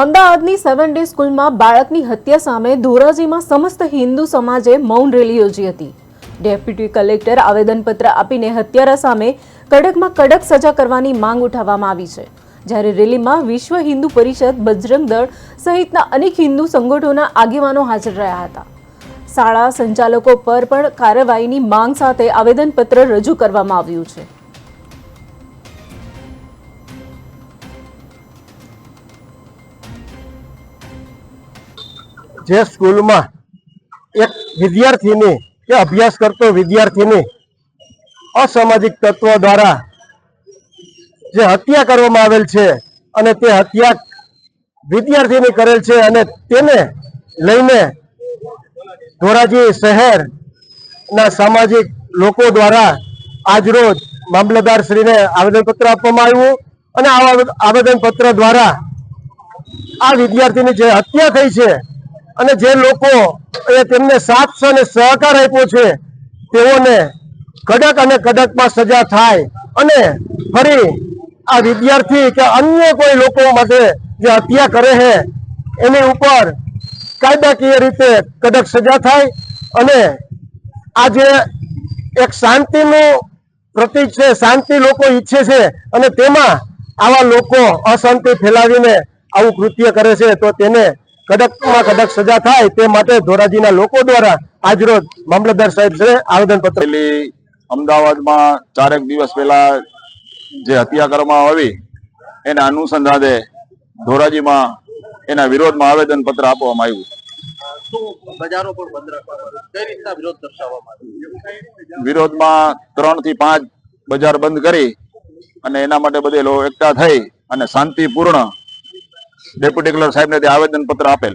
અમદાવાદની seven day સ્કૂલમાં બાળકની હત્યા સામે ધોરાજીમાં સમસ્ત હિન્દુ સમાજે મૌન રેલી યોજી હતી. ડેપ્યુટી કલેક્ટર આવેદનપત્ર આપીને હત્યારા સામે કડકમાં કડક સજા કરવાની માંગ ઉઠાવવામાં આવી છે. જ્યારે રેલીમાં વિશ્વ હિન્દુ પરિષદ, બજરંગ દળ સહિતના અનેક હિન્દુ સંગઠનોના આગેવાનો હાજર રહ્યા હતા. શાળા સંચાલકો પર પણ કાર્યવાહીની માંગ સાથે આવેદનપત્ર રજૂ કરવામાં આવ્યું છે. જે સ્કૂલમાં એક વિદ્યાર્થીની કે અભ્યાસ કરતો વિદ્યાર્થીની અસામાજિક તત્વો દ્વારા જે હત્યા કરવામાં આવેલ છે અને તે હત્યા વિદ્યાર્થીની કરેલ છે અને તેને લઈને ધોરાજી શહેરના સામાજિક લોકો દ્વારા આજરોજ મામલતદાર શ્રીને આવેદનપત્ર આપવામાં આવ્યું અને આવેદનપત્ર દ્વારા આ વિદ્યાર્થીની જે હત્યા થઈ છે અને જે લોકો એ તેમને સાથ અને સહકાર આપ્યો છે, તેઓને કડક અને કડકમાં સજા થાય. અને ફરી આ વિદ્યાર્થી કે અન્ય કોઈ લોકો માટે જે હત્યા કરે છે, એની ઉપર કાયદાકીય રીતે કડક સજા થાય અને આ જે એક શાંતિનું પ્રતીક છે, શાંતિ લોકો ઈચ્છે છે અને તેમાં આવા લોકો અશાંતિ ફેલાવીને આવું કૃત્ય કરે છે, તો તેને કડકમાં કડક સજા થાય તે માટે ધોરાજીના લોકો દ્વારા આજરોજ મામલતદાર સાહેબ છે આવેદનપત્ર અમદાવાદમાં ચારેક દિવસ પહેલા જે હત્યા કરવામાં આવી એના અનુસંધાને ધોરાજીમાં એના વિરોધમાં આવેદન પત્ર આપવામાં આવ્યું બજારો પણ બંધ રાખવામાં આવ્યા? કઈ રીતના વિરોધ દર્શાવવામાં વિરોધમાં ત્રણથી પાંચ બજાર બંધ કરી અને એના માટે બધે લોકો એકઠા થઈ અને શાંતિપૂર્ણ ડેપ્યુટી કલેક્ટર સાહેબને તે આવેદન પત્ર આપેલ.